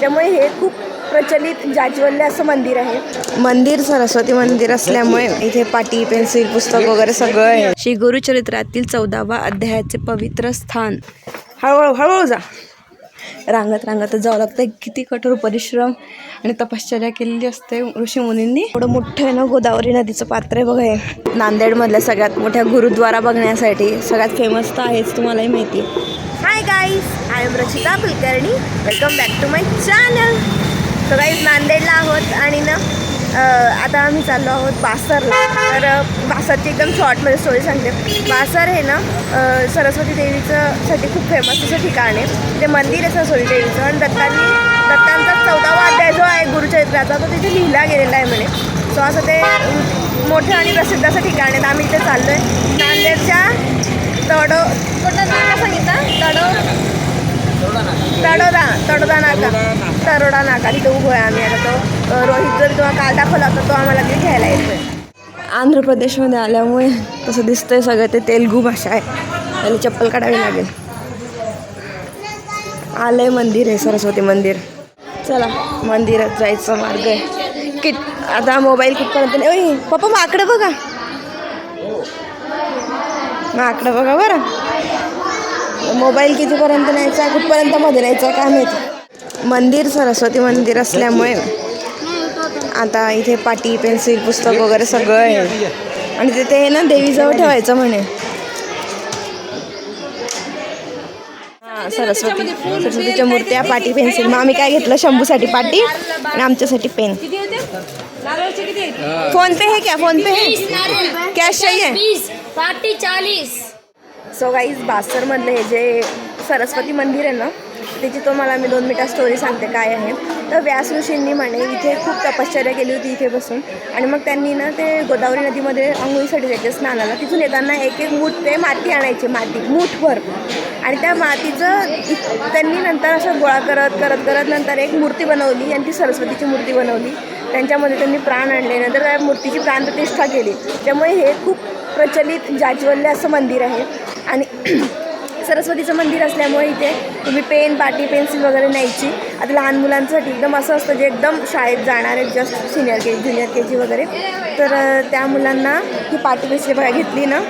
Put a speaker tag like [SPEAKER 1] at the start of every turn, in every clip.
[SPEAKER 1] त्यामुळे हे खूप प्रचलित जाज्वल्य असं मंदिर आहे. मंदिर सरस्वती मंदिर असल्यामुळे इथे पाटी पेन्सिल पुस्तक वगैरे सगळं आहे. श्री गुरुचरित्रातील चौदावा अध्यायाचे पवित्र स्थान. हळूहळू हळूहळू जा. रांगत रांगत जावं लागतं किती कठोर परिश्रम आणि तपश्चर्या केलेली असते ऋषीमुनींनी एवढं मोठं आहे ना गोदावरी नदीचं पात्र आहे बघा हे. नांदेडमधल्या सगळ्यात मोठ्या गुरुद्वारा बघण्यासाठी सगळ्यात फेमस तर आहेच तुम्हालाही माहिती hi guys I am Rachita Kulkarni welcome back to my channel तर गाईज नांदेडला आहोत आणि ना आता आम्ही चाललो आहोत बासरला. तर बासरची एकदम शॉर्टमध्ये स्टोरी सांगते. बासर हे ना सरस्वती देवीचं साठी खूप फेमस असं ठिकाण आहे. ते मंदिर आहे सरस्वती देवीचं आणि दत्तांनी दत्तांचा चौदावा अध्याय जो आहे गुरुचरित्राचा तो तिथे लिहिला गेलेला आहे म्हणे. सो असं ते मोठं आणि प्रसिद्ध असं ठिकाण आहे. तर आम्ही इथे चाललो आहे नांदेडच्या तडो. कुठलं नाव सांगितलं? तडो? तडोदा तडोदा नाका. तरोडा नाका. तिथे उभं आहे आम्ही आता तो. रोहित जर तुम्हाला काल दाखवला होता तो आम्हाला तिथे घ्यायला येतोय. आंध्र प्रदेशमध्ये आल्यामुळे तसं दिसतंय सगळं. ते तेलगू भाषा आहे. त्याला चप्पल काढावी लागेल. आलंय मंदिर आहे सरस्वती मंदिर. चला मंदिरात जायचं मार्ग आहे. किट आता मोबाईल कुठपर्यंत नाही पप्पा माकडं बघा. माकडं बघा बरं. मोबाईल कितीपर्यंत न्यायचा कुठपर्यंत मध्ये न्यायचा काय माहिती. मंदिर सरस्वती मंदिर असल्यामुळे आता इथे पाटी पेन्सिल पुस्तक वगैरे सगळं आहे. आणि तिथे हे ना देवीजवळ ठेवायचं म्हणे. हां सरस्वती सरस्वतीच्या मूर्त्या पाटी पेन्सिल. मग आम्ही काय घेतलं? शंभूसाठी पाटी आणि आमच्यासाठी पेन. फोन पे है क्या फोन पे है. कॅश चाहिए
[SPEAKER 2] पाटी पार्टी चालीस
[SPEAKER 1] सो गाईज बासरमधलं हे जे सरस्वती मंदिर आहे ना त्याची तुम्हाला मी दोन मिनिटात स्टोरी सांगते काय आहे. तर व्यास ऋषींनी म्हणे इथे खूप तपश्चर्या केली होती इथे बसून. आणि मग त्यांनी ना ते गोदावरी नदीमध्ये आंघोळीसाठी जायचे स्नानाला. तिथून येताना एक एक मूठ ते माती आणायची माती मूठभर. आणि त्या मातीचं त्यांनी नंतर असं गोळा करत करत करत नंतर एक मूर्ती बनवली आणि ती सरस्वतीची मूर्ती बनवली. त्यांच्यामध्ये त्यांनी प्राण आणले नंतर त्या मूर्तीची प्राणप्रतिष्ठा केली. त्यामुळे हे खूप प्रचलित जाज्वल्य असं मंदिर आहे. आणि सरस्वतीचं मंदिर असल्यामुळे इथे तुम्ही पेन पाटी पेन्सिल वगैरे न्यायची. आता लहान मुलांसाठी एकदम असं असतं जे एकदम शाळेत जाणार आहेत just senior K G junior K G वगैरे. तर त्या मुलांना ही पाटी पेन्सिल बघा घेतली ना.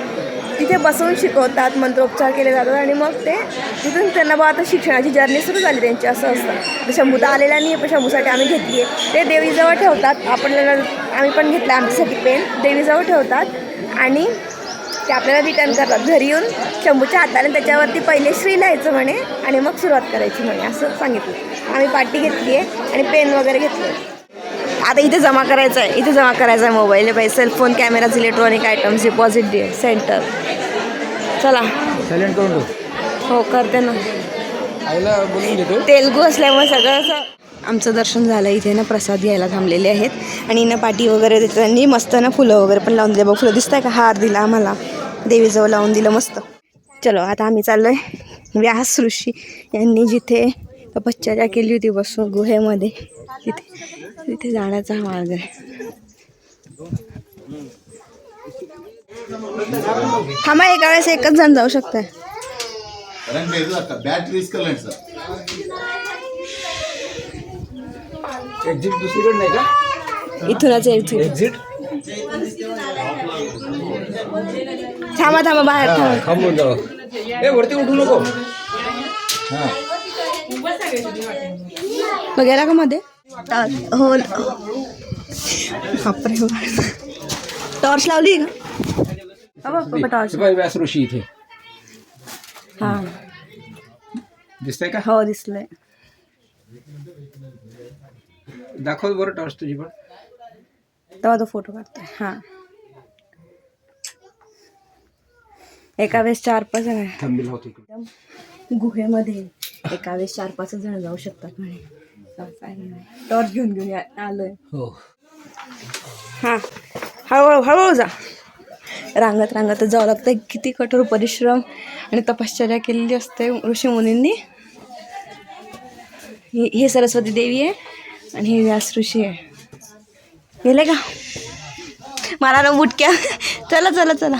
[SPEAKER 1] तिथे बसवून शिकवतात मंत्रोपचार केले जातात आणि मग ते तिथून त्यांना बा आता शिक्षणाची जर्नी सुरू झाली त्यांची असं असतं. तर शंभूता आलेला नाही पण शंभूसाठी आम्ही घेतली आहे ते देवीजवळ ठेवतात. आपल्याला आम्ही पण घेतलं आमच्यासाठी पेन. देवीजवळ ठेवतात आणि ते आपल्याला रिटर्न करतात. घरी येऊन शंभूच्या हाताने त्याच्यावरती पहिले श्री लिहायचं म्हणे आणि मग सुरुवात करायची म्हणे असं सांगितलं. आम्ही पाटी घेतली आहे आणि पेन वगैरे घेतले आता इथे जमा करायचं आहे. इथे जमा करायचा आहे मोबाईल. पाहिजे cellphone cameras electronic items deposit दे सेंटर चला.
[SPEAKER 3] सायलेंट करून
[SPEAKER 1] हो करते ना.
[SPEAKER 3] आईला बोलून घेतो.
[SPEAKER 1] तेलगू असल्यामुळे सगळं असं आमचं दर्शन झालं. इथे ना प्रसाद घ्यायला थांबलेले आहेत. आणि ना पाटी वगैरे त्यांनी मस्त ना फुलं वगैरे पण लावून दिले. बघ फुलं दिसत आहे का? हार दिला आम्हाला. देवीजवळ लावून दिलं मस्त. चलो आता आम्ही चाललो आहे व्यास ऋषी यांनी जिथे पश्चर्या केली होती बसून गुहेमध्ये. तिथे तिथे जाण्याचा मार्ग आहे. हा मग एका वेळेस एकच जण जाऊ
[SPEAKER 3] शकत
[SPEAKER 1] इथूनच
[SPEAKER 3] एक्झिट
[SPEAKER 1] थांबा थांबा बाहेर थांबा.
[SPEAKER 3] थांबून जाऊ. ए वरती उठू नको.
[SPEAKER 1] बघायला का मध्ये हो टॉर्च लावली का हा बाबा टॉर्च
[SPEAKER 3] व्यास ऋषी इथे
[SPEAKER 1] हा।
[SPEAKER 3] दिसतंय का?
[SPEAKER 1] हो दिसलंय
[SPEAKER 3] दाखव बरं टॉर्च तुझी पण
[SPEAKER 1] तेव्हा तो फ़ोटो काढतोय हा। एका वेळेस चार पाच गुहेमध्ये एका वेळेस चार पाच जण जाऊ शकतात म्हणे. टॉर्च घेऊन घेऊन या- आलोय.
[SPEAKER 3] हो.
[SPEAKER 1] हां हळूहळू हळूहळू जा. रांगत रांगत जावं लागतं किती कठोर परिश्रम आणि तपश्चर्या केलेली असते ऋषीमुनींनी ही सरस्वती देवी आहे आणि हे व्यास ऋषी आहे. गेले का? मला ना बुटक्या चला चला चला.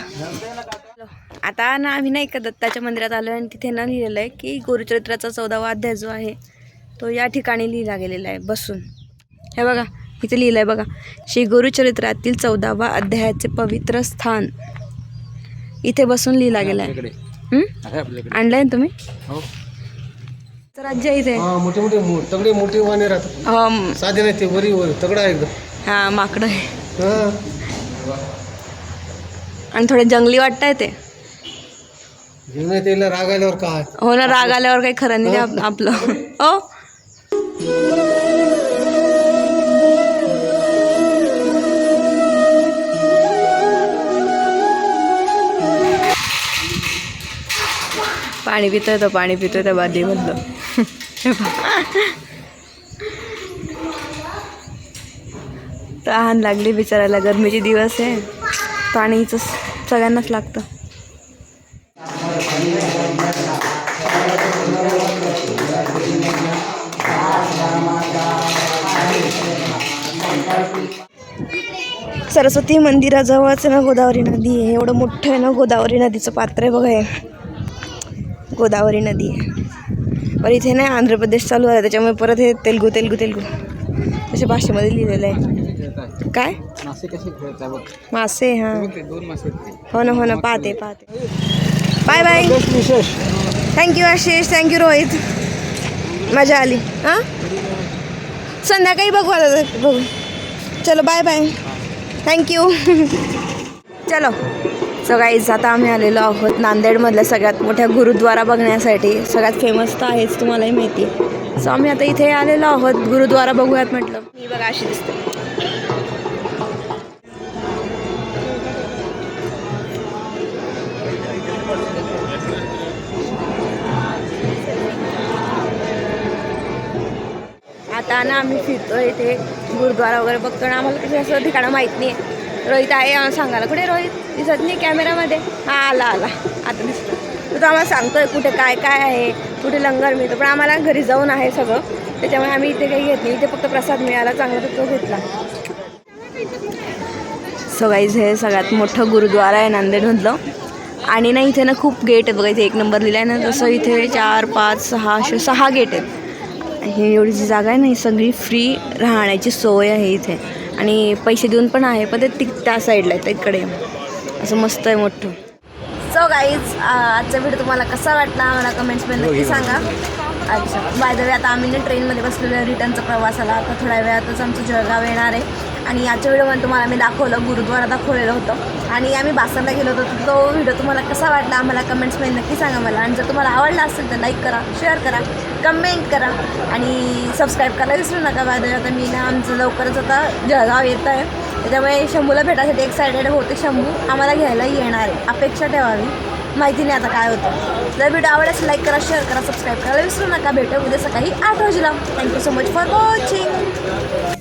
[SPEAKER 1] आता ना आम्ही नाही का दत्ताच्या मंदिरात आलो आणि तिथे ना लिहिलेलं आहे की गुरुचरित्राचा चौदावा अध्याय जो आहे तो या ठिकाणी लिहिला गेलेला आहे बसून. हे बघा इथे लिहिलं आहे बघा श्री गुरुचरित्रातील चौदावा अध्यायाचे पवित्र स्थान. इथे बसून लिहिला गेला आहे. हं? आणलंय ना तुम्ही?
[SPEAKER 3] हो.
[SPEAKER 1] तर राज्य इथे.
[SPEAKER 4] मोठे मोठे तगडे राहतात. साधे नाही ते वरी वर तगडा आहे
[SPEAKER 1] हा माकडं आहे.
[SPEAKER 4] हा.
[SPEAKER 1] आणि थोडे जंगली वाटतंय ते.
[SPEAKER 4] राग आल्यावर काय?
[SPEAKER 1] हो ना राग आल्यावर काही खरं नाही आप- आपलं. हो. पाणी पितोय तो पाणी पितोय त्या बादलीमधलं. तहान लागली बिचारायला गरमीचे दिवस आहे. पाणीच सगळ्यांनाच लागतं. सरस्वती मंदिराजवळच ना गोदावरी नदी आहे. एवढं मोठं आहे ना गोदावरी नदीचं पात्र आहे बघा हे. गोदावरी नदी आहे. पण इथे नाही आंध्र प्रदेश चालू आहे त्याच्यामुळे परत हे तेलगू तेलगू तेलगू. तसे भाषेमध्ये लिहिलेलं आहे. काय?
[SPEAKER 3] मासे
[SPEAKER 1] हां. हो ना हो ना पाहते पाहते. Bye bye. Thank you Ashish. Thank you Rohit. मजा आली. हां? संध्याकाळी बघू आता बघू. चलो बाय बाय थँक्यू चलो. सो गाईज आता आम्ही आलेलो आहोत नांदेडमधल्या सगळ्यात मोठ्या गुरुद्वारा बघण्यासाठी. सगळ्यात फेमस तर आहेच तुम्हालाही माहिती आहे. सो आम्ही आता इथे आलेलो आहोत गुरुद्वारा बघूयात म्हटलं. मी बघा अशी दिसते. आता ना आम्ही फिरतो इथे. गुरुद्वारा वगैरे बघतो आणि आम्हाला कसं असं ठिकाणं माहीत नाही. आहे रोहित आहे आम्हाला सांगायला कुठे रोहित? दिसत नाही कॅमेरामध्ये. हा आला आला. आता दिसतो तर तो आम्हाला सांगतोय कुठे काय काय आहे कुठे लंगर मिळतो पण आम्हाला घरी जाऊन आहे सगळं. त्याच्यामुळे आम्ही इथे काही घेत नाही. इथे फक्त प्रसाद मिळाला चांगला तर तो घेतला. सो हे सगळ्यात मोठं गुरुद्वारा आहे नांदेडमधलं. आणि ना इथे ना खूप गेट आहे बघा इथे एक नंबर लिहिला आहे ना तसं इथे चार पाच सहा असे सहा गेट आहेत. ही एवढी जी जागा आहे ना ही सगळी फ्री राहण्याची सोय आहे इथे. आणि पैसे देऊन पण आहे पण ते ती त्या साईडला आहे तिकडे असं मस्त आहे मोठं. सो गाईज आजचा व्हिडिओ तुम्हाला कसा वाटला आम्हाला कमेंट्समध्ये नक्की सांगा. अच्छा. बाय द वे आता आम्ही ना ट्रेनमध्ये बसलेलो आहे रिटर्नचा प्रवासाला आता थोड्या वेळातच आमचं जळगाव येणार आहे. आणि याच्या व्हिडिओमध्ये तुम्हाला मी दाखवलं गुरुद्वारा दाखवलेलं होतं. आणि आम्ही बासरला गेलो होतो तर तो व्हिडिओ तुम्हाला कसा वाटला आम्हाला कमेंट्समध्ये नक्की सांगा मला. आणि जर तुम्हाला आवडला असेल तर लाईक करा शेअर करा कमेंट करा. आणि सबस्क्राईब करायला विसरू नका बाय द आता मी ना आमचं लवकरच आता जळगाव येत आहे. त्याच्यामुळे शंभूला भेटायसाठी एक्सायटेड होते शंभू. आम्हाला घ्यायला येणार आहे. अपेक्षा ठेवावी. माहिती नाही आता काय होतं. जर व्हिडिओ आवडल्यास लाईक करा शेअर करा सबस्क्राईब करायला विसरू नका. भेटू उद्या सकाळी आठ वाजेला. Thank you so much for watching